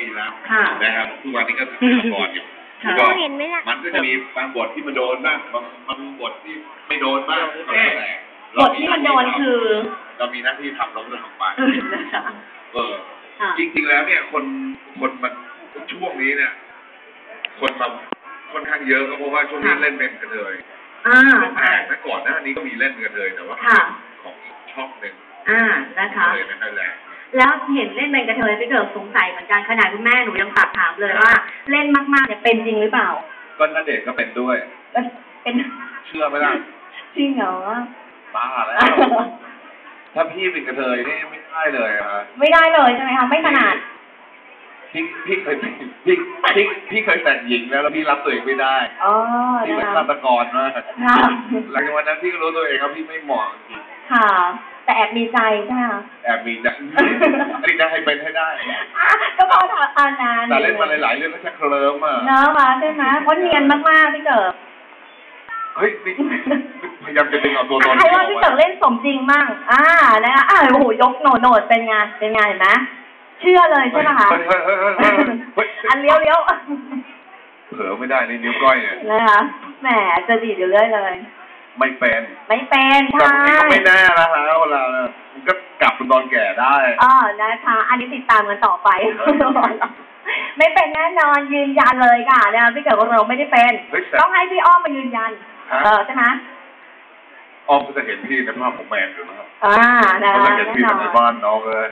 ปีแล้วค่ะนะครับทุกวันนี้ก็ทำละครอยู่ค่ะแล้วก็เห็นไหมล่ะมันก็จะมีบางบทที่มันโดนบ้างบางบางบทที่ไม่โดนบ้างก็แล้วแต่บทที่มันโดนคือ เรามีหน้าที่ทำเราก็ทำไปนะคะเออค่ะจริงๆแล้วเนี่ยคนคนมันช่วงนี้เนี่ย คนมาค่อนข้างเยอะก็เพราะว่าช่วงนี้เล่นเป็นกระเทยอ่าแปลกนะก่อนหน้านี้ก็มีเล่นกระเทยแต่ว่าค่ะของอีกช่องหนึ่งอ่านะคะเลยไม่ค่อยแรง แล้วเห็นเล่นเป็นกระเทยไปเกิดสงสัยเหมือนกันขนาดคุณแม่หนูยังฝากถามเลยว่า เล่นมากๆเนี่ยเป็นจริงหรือเปล่า ก็น่าเด็กก็เป็นด้วย เป็นเชื่อไหมล่ะจริงเหรอบ้าแล้วถ้าพี่เป็นกระเทยนี่ไม่ได้เลยอะครับไม่ได้เลยใช่ไหมคะไม่ขนาดพี่พี่เคยเป็นพี่พี่พี่เคยแต่งหญิงแล้วแล้วพี่รับตัวเองไม่ได้อ๋อพี่เป็นนะคะฆาตกรมากค่ะหลังจากวันนั้นพี่ก็รู้ตัวเองว่าพี่ไม่เหมาะจริง ค่ะ แต่แอบดีใจใช่ไหมคะแอบมีจะอันนี้จะให้เป็นให้ได้ อะก็พอทำอานานแต่เล่นมาหลายๆเรื่องก็จะเคลิ้มอะ เนอะมาใช่ไหมเพราะเนียนมากๆพี่เกิดเฮ้ยนี่พยายามจะดึงเอาตัวตนใครว่าพี่เกิดเล่นสมจริงมั่งอ่านะคะอ่าโอ้โหยกโหนดโหนดเป็นไงเป็นไงเห็นไหมเชื่อเลยใช่ไหมคะเฮ้ยเฮ้ยเฮ้ยเฮ้ยเฮ้ยเฮ้ยอันเลี้ยวเลี้ยวเผลอไม่ได้ในนิ้วก้อยเนี่ยนะคะแหมจะดีดอยู่เรื่อยเลย ไม่เป็นไม่เป็นแต่ใช่มันก็ไม่แน่นะฮะเวลามันก็กลับเป็นตอนแก่ได้อ๋อนะคะ อันนี้ติดตามกันต่อไป ไม่เป็นแน่นอนยืนยันเลยค่ะนะคะพี่เกิดของเราไม่ได้เป็น เฮ้ยแต่ ต้องให้พี่อ้อมมายืนยัน ฮะเออใช่ไหมออมก็จะเห็นพี่ในภาพของแมนอยู่นะครับอ่านะก็คะจะเห็นพี่แน่นอในนบ้านน้องเลย